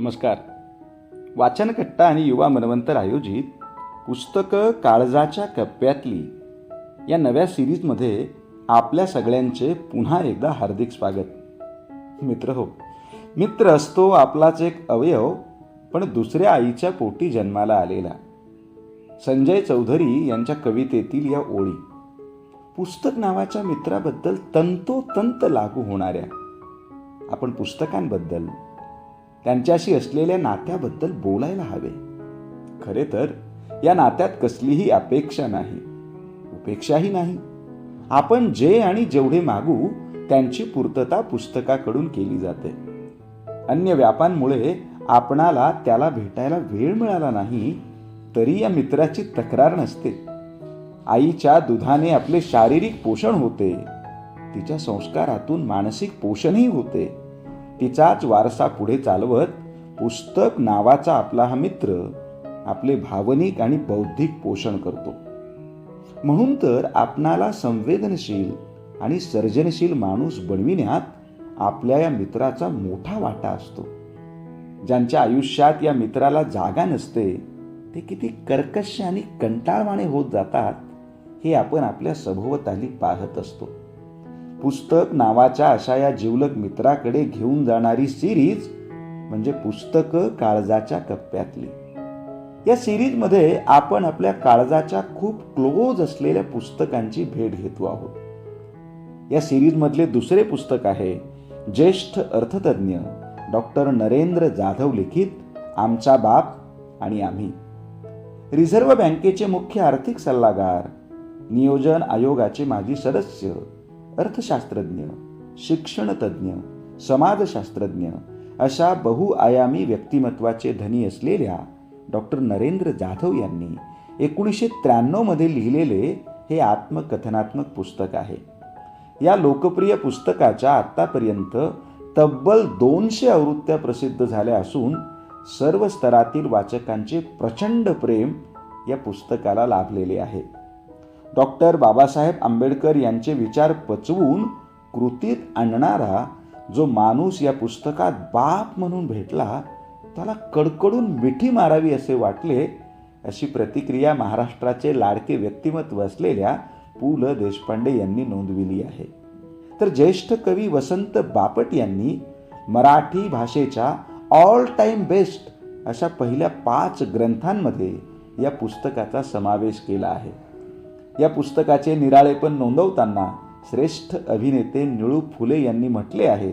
नमस्कार. वाचनकट्टा आणि युवा मनवंतर आयोजित पुस्तकं काळजाच्या कप्प्यातली या नव्या सिरीजमध्ये आपल्या सगळ्यांचे पुन्हा एकदा हार्दिक स्वागत. मित्र हो मित्र असतो आपलाच एक अवयव पण दुसऱ्या आईच्या पोटी जन्माला आलेला. संजय चौधरी यांच्या कवितेतील या ओळी. पुस्तक नावाच्या मित्राबद्दल तंतोतंत लागू होणाऱ्या. आपण पुस्तकांबद्दल त्यांच्याशी असलेल्या नात्याबद्दल बोलायला हवे. खरे तर या नात्यात कसलीही अपेक्षा नाही. उपेक्षाही नाही. आपण जे आणि जेवढे मागू त्यांची पूर्तता पुस्तकाकडून केली जाते. अन्य व्यापांमुळे आपणाला त्याला भेटायला वेळ मिळाला नाही तरी या मित्राची तक्रार नसते. आईच्या दुधाने आपले शारीरिक पोषण होते. तिच्या संस्कारातून मानसिक पोषणही होते. तिचाच वारसा पुढे चालवत पुस्तक नावाचा आपला हा मित्र आपले भावनिक आणि बौद्धिक पोषण करतो. म्हणून तर आपणाला संवेदनशील आणि सर्जनशील माणूस बनविण्यात आपल्या या मित्राचा मोठा वाटा असतो. ज्यांच्या आयुष्यात या मित्राला जागा नसते ते किती कर्कश आणि कंटाळवाणे होत जातात हे आपण आपल्या सभोवताली पाहत असतो. पुस्तक नावाच्या अशा या जिवलक मित्राकडे घेऊन जाणारी सिरीज म्हणजे पुस्तकं काळजाच्या कप्प्यातली. या सिरीजमध्ये आपण आपल्या काळजाच्या खूप क्लोज असलेल्या पुस्तकांची भेट घेतो आहोत. या सिरीजमधले दुसरे पुस्तक आहे ज्येष्ठ अर्थतज्ञ डॉक्टर नरेंद्र जाधव लिखित आमचा बाप आणि आम्ही. रिझर्व्ह बँकेचे मुख्य आर्थिक सल्लागार नियोजन आयोगाचे माजी सदस्य अर्थशास्त्रज्ञ शिक्षणतज्ज्ञ समाजशास्त्रज्ञ अशा बहुआयामी व्यक्तिमत्वाचे धनी असलेल्या डॉक्टर नरेंद्र जाधव यांनी एकोणीसशे त्र्याण्णवमध्ये लिहिलेले हे आत्मकथनात्मक पुस्तक आहे. या लोकप्रिय पुस्तकाच्या आत्तापर्यंत तब्बल दोनशे आवृत्त्या प्रसिद्ध झाल्या असून सर्व स्तरातील वाचकांचे प्रचंड प्रेम या पुस्तकाला लाभलेले आहे. डॉक्टर बाबासाहेब आंबेडकर यांचे विचार पचवून कृतीत आणणारा जो माणूस या पुस्तकात बाप म्हणून भेटला त्याला कडकडून मिठी मारावी असे वाटले अशी प्रतिक्रिया महाराष्ट्राचे लाडके व्यक्तिमत्व असलेल्या पु. ल. देशपांडे यांनी नोंदविली आहे. तर ज्येष्ठ कवी वसंत बापट यांनी मराठी भाषेच्या ऑल टाईम बेस्ट अशा पहिल्या पाच ग्रंथांमध्ये या पुस्तकाचा समावेश केला आहे. या पुस्तकाचे निराळेपण नोंदवताना श्रेष्ठ अभिनेते निळू फुले यांनी म्हटले आहे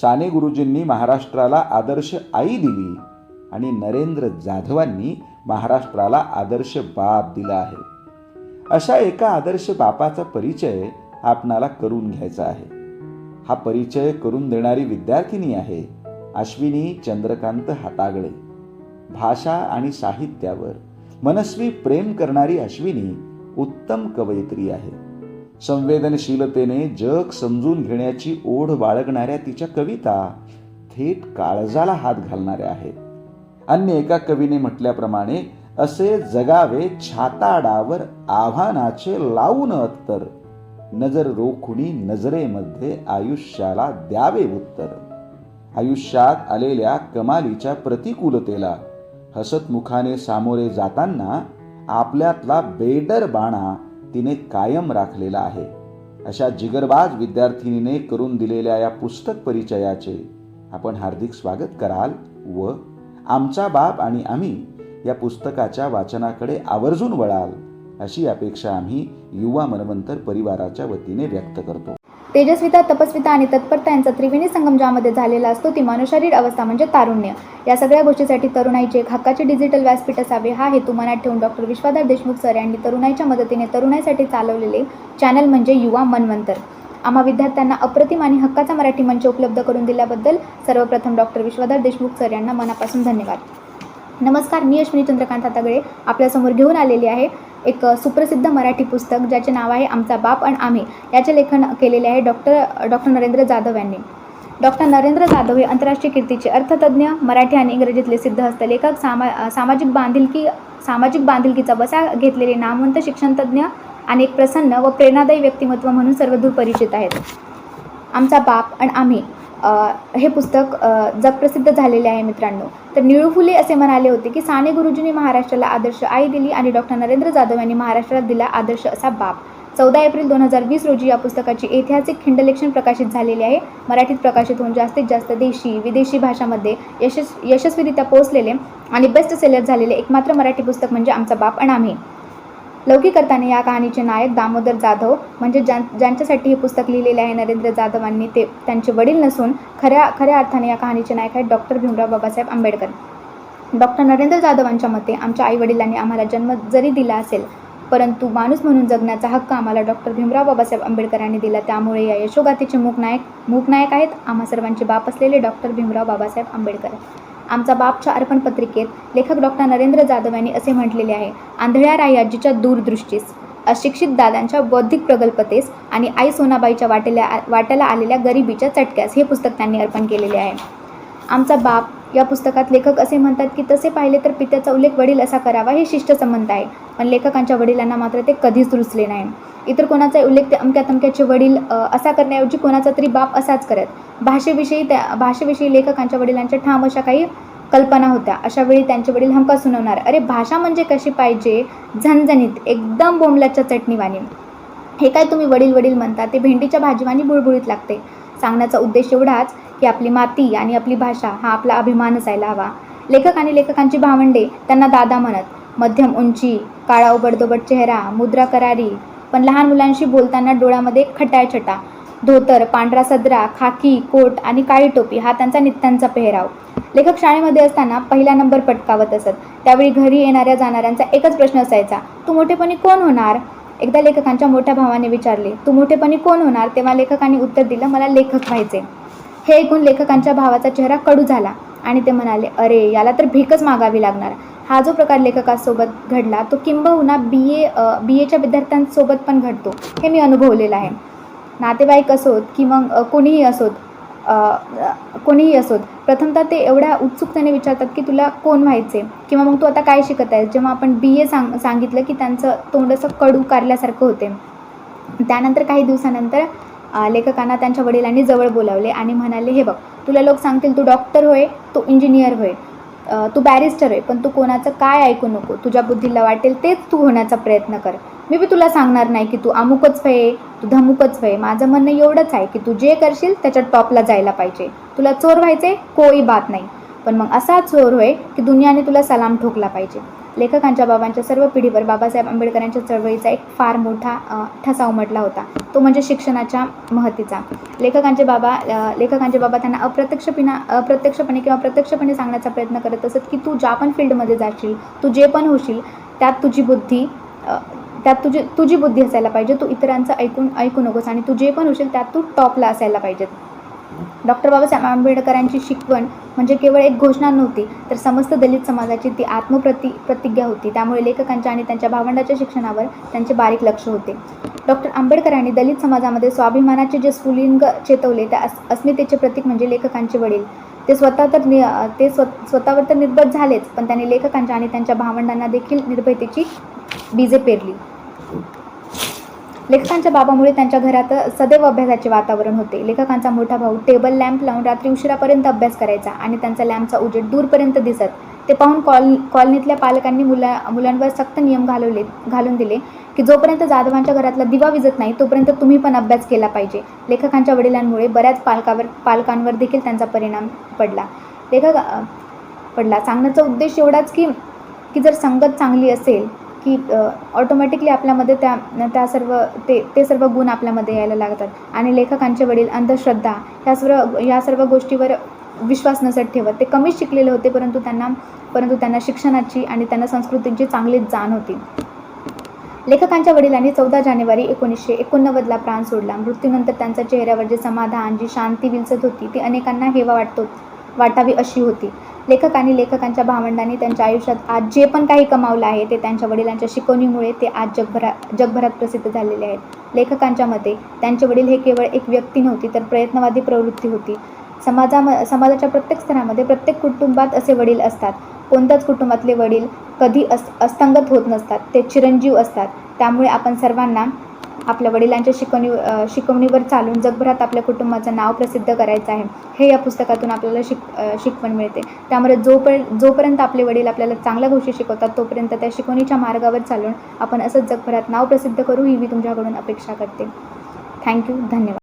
साने गुरुजींनी महाराष्ट्राला आदर्श आई दिली आणि नरेंद्र जाधवांनी महाराष्ट्राला आदर्श बाप दिला आहे. अशा एका आदर्श बापाचा परिचय आपणाला करून घ्यायचा आहे. हा परिचय करून देणारी विद्यार्थिनी आहे अश्विनी चंद्रकांत हातागळे. भाषा आणि साहित्यावर मनस्वी प्रेम करणारी अश्विनी उत्तम कवयित्री आहे. संवेदनशीलतेने जग समजून घेण्याची ओढ बाळगणाऱ्या तिच्या कविता थेट काळजाला हात घालणाऱ्या आहेत. अन्य एका कवीने म्हटल्याप्रमाणे असे जगावे छाताडावर आव्हानाचे लावून अत्तर. नजर रोखुनी नजरेमध्ये आयुष्याला द्यावे उत्तर. आयुष्यात आलेल्या कमालीच्या प्रतिकूलतेला हसतमुखाने सामोरे जाताना आपल्यातला बेडर बाणा तिने कायम राखलेला आहे. अशा जिगरबाज विद्यार्थिनीने करून दिलेल्या या पुस्तक परिचयाचे आपण हार्दिक स्वागत कराल व आमचा बाप आणि आम्ही या पुस्तकाच्या वाचनाकडे आवर्जून वळाल अशी अपेक्षा आम्ही युवा मनवंतर परिवाराच्या वतीने व्यक्त करतो. तेजस्विता तपस्विता आणि तत्परता यांचा त्रिवेणी संगम ज्यामध्ये झालेला असतो ती मानवशारीर अवस्था म्हणजे तारुण्य. या सगळ्या गोष्टीसाठी तरुणाईचे एक हक्काचे डिजिटल व्यासपीठ असावे. हा हेतू मनात ठेवून डॉक्टर विश्वाधार देशमुख सर यांनी तरुणाईच्या मदतीने तरुणाईसाठी चालवलेले चॅनल म्हणजे युवा मनवंतर. आम्हा विद्यार्थ्यांना अप्रतिम आणि हक्काचा मराठी मंच उपलब्ध करून दिल्याबद्दल सर्वप्रथम डॉक्टर विश्वाधार देशमुख सर यांना मनापासून धन्यवाद. नमस्कार मी अश्विनी चंद्रकांत हातागळे आपल्यासमोर घेऊन आलेली आहे एक सुप्रसिद्ध मराठी पुस्तक ज्याचे नाव आहे आमचा बाप आणि आम्ही. याचे लेखन केलेले आहे डॉक्टर डॉक्टर नरेंद्र जाधव यांनी. डॉक्टर नरेंद्र जाधव हे आंतरराष्ट्रीय कीर्तीचे अर्थतज्ज्ञ मराठी आणि इंग्रजीतले सिद्धहस्त लेखक सामा सामाजिक बांधिलकी सामाजिक बांधिलकीचा वसा घेतलेले नामवंत शिक्षणतज्ज्ञ आणि एक प्रसन्न व प्रेरणादायी व्यक्तिमत्व म्हणून सर्वदूर परिचित आहेत. आमचा बाप आणि आम्ही हे पुस्तक जगप्रसिद्ध झालेले आहे मित्रांनो. तर निळू फुले असे म्हणाले होते की साने गुरुजींनी महाराष्ट्राला आदर्श आई दिली आणि डॉक्टर नरेंद्र जाधव यांनी महाराष्ट्राला दिला आदर्श असा बाप. चौदा एप्रिल दोन हजार वीस रोजी या पुस्तकाची ऐतिहासिक खिंडलेखन प्रकाशित झालेली आहे. मराठीत प्रकाशित होऊन जास्तीत जास्त देशी विदेशी भाषामध्ये यशस् यशस्वीरित्या पोहोचलेले आणि बेस्ट सेलर झालेले एकमात्र मराठी पुस्तक म्हणजे आमचा बाप आणि आम्ही लौकिक अर्थाने या कहाणीचे नायक दामोदर जाधव म्हणजे ज्यां ज्यांच्यासाठी हे पुस्तक लिहिलेले आहे नरेंद्र जाधवांनी ते त्यांचे वडील नसून खऱ्या खऱ्या अर्थाने या कहाणीचे नायक आहेत डॉक्टर भीमराव बाबासाहेब आंबेडकर. डॉक्टर नरेंद्र जाधवांच्या मते आमच्या आईवडिलांनी आम्हाला जन्म जरी दिला असेल परंतु माणूस म्हणून जगण्याचा हक्क आम्हाला डॉक्टर भीमराव बाबासाहेब आंबेडकरांनी दिला. त्यामुळे या यशोगाथेचे मूक नायक आहेत आम्हा सर्वांचे बाप असलेले डॉक्टर भीमराव बाबासाहेब आंबेडकर. आमचा बापच्या अर्पण पत्रिकेत लेखक डॉक्टर नरेंद्र जाधव यांनी असे म्हटलेले आहे आंधळ्या रायाजीच्या दूरदृष्टीस अशिक्षित दादांच्या बौद्धिक प्रगल्भतेस आणि आई सोनाबाईच्या वाटेल्या वाट्याला आलेल्या गरिबीच्या चटक्यास हे पुस्तक त्यांनी अर्पण केलेले आहे. आमचा बाप या पुस्तकात लेखक असे म्हणतात की तसे पाहिले तर पित्याचा उल्लेख वडील असा करावा हे शिष्ट संबंध आहे. पण लेखकांच्या वडिलांना मात्र ते कधीच रुचले नाही. इतर कोणाचा उल्लेख ते अमक्या तमक्याचे वडील असा करण्याऐवजी कोणाचा तरी बाप असाच करत. भाषेविषयी त्या भाषेविषयी लेखकांच्या वडिलांच्या ठाम अशा काही कल्पना होत्या. अशा वेळी त्यांचे वडील हमका सुनावणार अरे भाषा म्हणजे कशी पाहिजे? झणझणीत एकदम बोंबल्याच्या चटणीवाणी. हे काय तुम्ही वडील वडील म्हणता? ते भेंडीच्या भाजीवानी बुळबुळीत लागते. सांगण्याचा उद्देश एवढाच की आपली माती आणि आपली भाषा हा आपला अभिमान असायला हवा. लेखक आणि लेखकांची भावंडे त्यांना दादा म्हणत मध्यम उंची काळा उबडदोबड चेहरा मुद्रा करारी पण लहान मुलांशी बोलताना डोळ्यामध्ये खटाय छटा धोतर पांढरा सदरा खाकी कोट आणि काळी टोपी हा त्यांचा नित्यांचा पेहराव. लेखक शाळेमध्ये असताना पहिला नंबर पटकावत असत. त्यावेळी घरी येणाऱ्या जाणाऱ्यांचा एकच प्रश्न असायचा तू मोठेपणी कोण होणार? एकदा लेखकांच्या मोठ्या भावाने विचारले तू मोठेपणी कोण होणार? तेव्हा लेखकांनी उत्तर दिलं मला लेखक व्हायचे हे ऐकून लेखकांच्या भावाचा चेहरा कडू झाला आणि ते म्हणाले अरे याला तर भीकच मागावी लागणार. हा जो प्रकार लेखकासोबत घडला तो किंबहुना बी ए बी एच्या विद्यार्थ्यांसोबत पण घडतो. हे मी अनुभवलेलं आहे. नातेवाईक असोत की मग कोणीही असोत कोणीही असोत प्रथमतः ते एवढ्या उत्सुकतेने विचारतात की तुला कोण व्हायचे किंवा मग तू आता काय शिकत आहेस? जेव्हा आपण बी ए सांग सांगितलं की त्यांचं तोंड असं कडू कारल्यासारखं होते त्यानंतर काही दिवसानंतर लेखकांना त्यांच्या वडिलांनी जवळ बोलावले आणि म्हणाले हे बघ तुला लोक सांगतील तू डॉक्टर होय तू इंजिनियर होय तू बॅरिस्टर होय पण तू कोणाचं काय ऐकू नको तुझ्या बुद्धीला वाटेल तेच तू होण्याचा प्रयत्न कर. मी बी तुला सांगणार नाही की तू अमुकच व्हय तू धमुकच व्हय माझं म्हणणं एवढंच आहे की तू जे करशील त्याच्या टॉपला जायला पाहिजे. तुला चोर व्हायचे कोई बात नाही. पण मग असा चोर होय की दुनियाने तुला सलाम ठोकला पाहिजे. लेखकांच्या बाबांच्या सर्व पिढीवर बाबासाहेब आंबेडकरांच्या चळवळीचा एक फार मोठा ठसा उमटला होता. तो म्हणजे शिक्षणाच्या महतीचा. लेखकांचे बाबा लेखकांचे बाबा त्यांना अप्रत्यक्षपणा अप्रत्यक्षपणे किंवा प्रत्यक्षपणे सांगण्याचा प्रयत्न करत असत की तू ज्या पण फील्डमध्ये जाशील तू जे पण होशील त्यात तुझी बुद्धी त्यात तुझी तुझी बुद्धी असायला पाहिजे तू इतरांचं ऐकून ऐकू नकोस आणि तू जे पण होशील त्यात तू टॉपला असायला पाहिजेत. डॉक्टर बाबासाहेब आंबेडकरांची शिकवण म्हणजे केवळ एक घोषणा नव्हती तर समस्त दलित समाजाची ती आत्मप्रति प्रतिज्ञा होती. त्यामुळे लेखकांच्या आणि त्यांच्या भावंडाच्या शिक्षणावर त्यांचे बारीक लक्ष होते. डॉक्टर आंबेडकरांनी दलित समाजामध्ये स्वाभिमानाचे जे स्फुलिंग चेतवले त्या अस अस्मितेचे प्रतीक म्हणजे लेखकांचे वडील. ते स्वतः तर नि ते स्व स्वतःवर तर निर्भर झालेच पण त्यांनी लेखकांच्या आणि त्यांच्या भावंडांना देखील निर्भयतेची बीजे पेरली. लेखकांच्या बाबामुळे त्यांच्या घरात सदैव अभ्यासाचे वातावरण होते. लेखकांचा मोठा भाऊ टेबल लॅम्प लावून रात्री उशिरापर्यंत अभ्यास करायचा आणि त्यांचा लॅम्पचा उजेड दूरपर्यंत दिसत. ते पाहून कॉल कॉलनीतल्या पालकांनी मुला मुलांवर सक्त नियम घालवले घालून दिले की जोपर्यंत जाधवांच्या घरातला दिवा विजत नाही तोपर्यंत तुम्ही पण अभ्यास केला पाहिजे. लेखकांच्या वडिलांमुळे बऱ्याच पालकावर पालकांवर देखील त्यांचा परिणाम पडला. लेखक पडला. सांगण्याचा उद्देश एवढाच की की जर संगत चांगली असेल की ऑटोमॅटिकली आपल्यामध्ये त्या त्या सर्व ते ते सर्व गुण आपल्यामध्ये यायला लागतात. आणि लेखकांचे वडील अंधश्रद्धा ह्या सर्व ह्या सर्व गोष्टीवर विश्वास नसत ठेवत. ते कमीच शिकलेले होते परंतु त्यांना परंतु त्यांना शिक्षणाची आणि त्यांना संस्कृतींची चांगलीच जाण होती. लेखकांच्या वडिलांनी चौदा जानेवारी एकोणीसशे एकोणनव्वदला प्राण सोडला. मृत्यूनंतर त्यांच्या चेहऱ्यावर जे समाधान जी शांती विलसत होती ती अनेकांना हेवा वाटतो. वाटावी अशी होती. लेखक आणि लेखकांच्या भावंडांनी त्यांच्या आयुष्यात आज जे पण काही कमावलं आहे ते त्यांच्या वडिलांच्या शिकवणीमुळे ते आज जगभरा जगभरात प्रसिद्ध झालेले आहेत. लेखकांच्या मते त्यांचे वडील हे केवळ एक व्यक्ती नव्हती तर प्रयत्नवादी प्रवृत्ती होती. समाजाम समाजाच्या प्रत्येक स्तरामध्ये प्रत्येक कुटुंबात असे वडील असतात. कोणत्याच कुटुंबातले वडील कधी अस अस्तंगत होत नसतात ते चिरंजीव असतात. त्यामुळे आपण सर्वांना आपल्या वडिलांच्या शिकवणी शिकवणीवर चालून जगभरात आपल्या कुटुंबाचं नाव प्रसिद्ध करायचं आहे. हे या पुस्तकातून आपल्याला शिक शिकवण मिळते. त्यामुळे जोपर्यंत जोपर्यंत आपले वडील आपल्याला चांगल्या गोष्टी शिकवतात तोपर्यंत त्या शिकवणीच्या मार्गावर चालून आपण असंच जगभरात नाव प्रसिद्ध करू ही मी तुमच्याकडून अपेक्षा करते. थँक्यू. धन्यवाद.